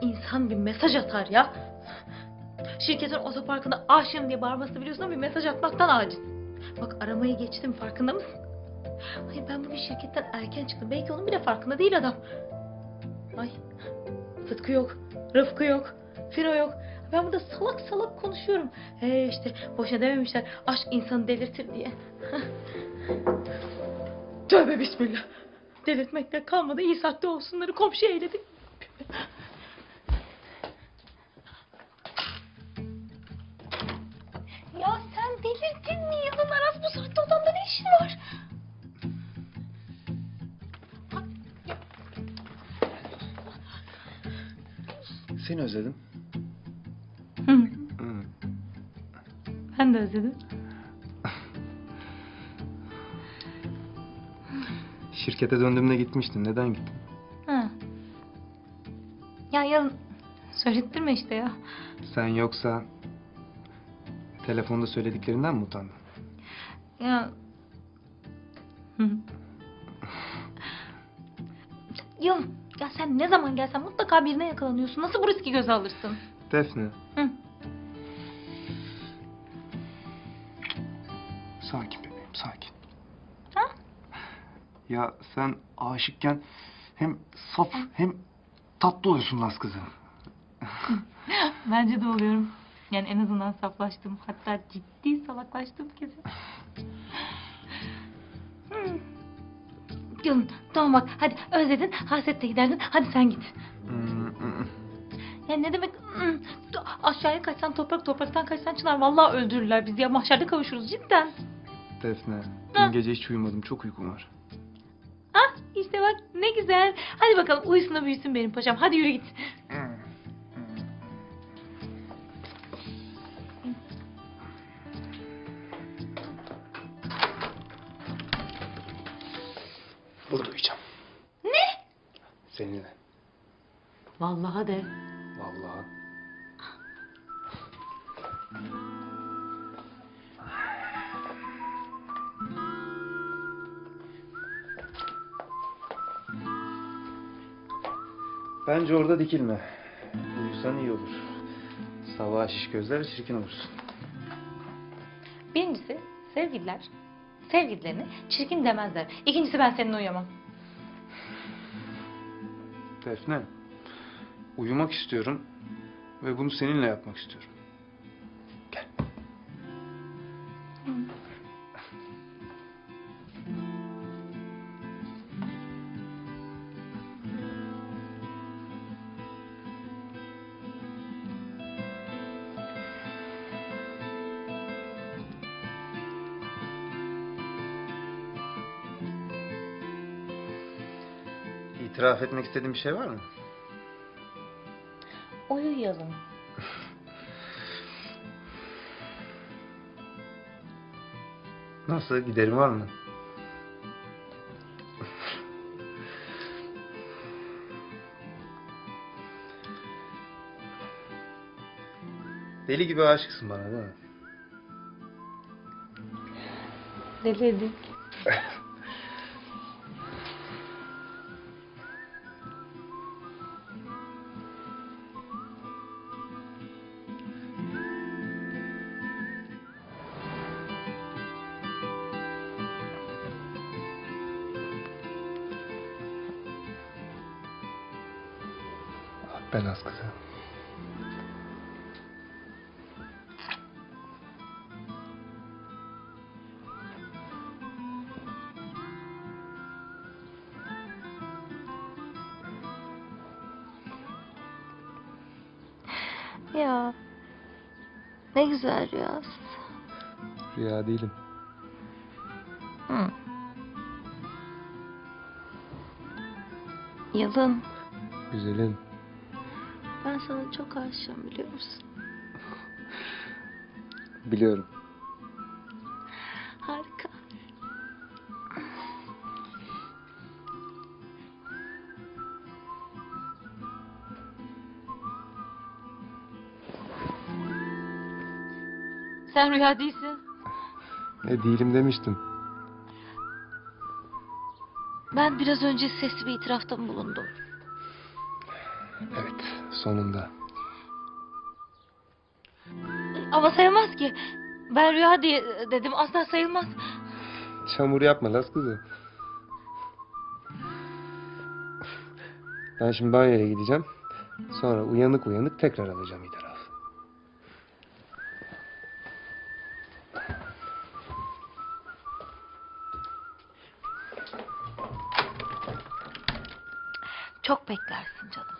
İnsan bir mesaj atar ya. Şirketin otoparkında aşığım diye bağırması biliyorsun ama bir mesaj atmaktan aciz. Bak aramayı geçtim farkında mısın? Ay ben bugün şirketten erken çıktım. Belki onun bile farkında değil adam. Ay Sıtkı yok. Rıfkı yok. Firo yok. Ben burada salak salak konuşuyorum. He işte boşa dememişler aşk insanı delirtir diye. Tövbe bismillah. Delirtmekle kalmadı. iyi saatte olsunları komşuya eyledik. Seni özledim. Hı, Hı. ben de özledim. Şirkete döndüğümde gitmiştin. Neden gittin? Ha. Ya yalın söylettirme işte ya. Sen yoksa telefonda söylediklerinden mi utandın? Ya. Hı. Yalın ya sen ne zaman gelsen mutlaka birine yakalanıyorsun. Nasıl bu riski göze alırsın? Defne. Hı. Sakin bebeğim, sakin. Ha? Ya sen aşıkken hem saf hem tatlı oluyorsun Laz kızı. Bence de oluyorum. Yani en azından saflaştım. Hatta ciddi salaklaştım kesin. Hmm. Yalın tamam bak hadi özledin hasretle giderdin hadi sen git. Hmm. Ya ne demek hmm, aşağıya kaçsan toprak topraktan kaçsan çınar vallahi öldürürler bizi ya mahşerde kavuşuruz cidden. Defne, Ha? dün gece hiç uyumadım. Çok uykum var. Ah işte bak ne güzel. Hadi bakalım uyusun da büyüsün benim paşam. Hadi yürü git. Burada uyuyacağım. Ne? Seninle. Vallahi de. Vallahi. Bence orada dikilme. Uyusan iyi olur. Sabah şiş gözler çirkin olursun. Birincisi sevgililer sevgililerini çirkin demezler. İkincisi ben seninle uyuyamam. Defne, uyumak istiyorum ve bunu seninle yapmak istiyorum. İtiraf etmek istediğin bir şey var mı? Uyuyalım. Nasıl? Giderim var mı? Deli gibi aşıksın bana değil mi? Delirdim. Ben az kızı. Ya ne güzel rüya. Rüya değilim. Hı. Yalın Güzelim. Ben sana çok aşığım biliyor musun? Biliyorum. Harika. Sen rüya değilsin. Ne değilim demiştim. Ben biraz önce sesli bir itirafta bulundum? Evet, sonunda. Ama sayılmaz ki. Ben rüya diye dedim asla sayılmaz. Çamur yapma las kızı. Ben şimdi banyoya gideceğim. Sonra uyanık uyanık tekrar alacağım itiraf. Çok beklersin canım.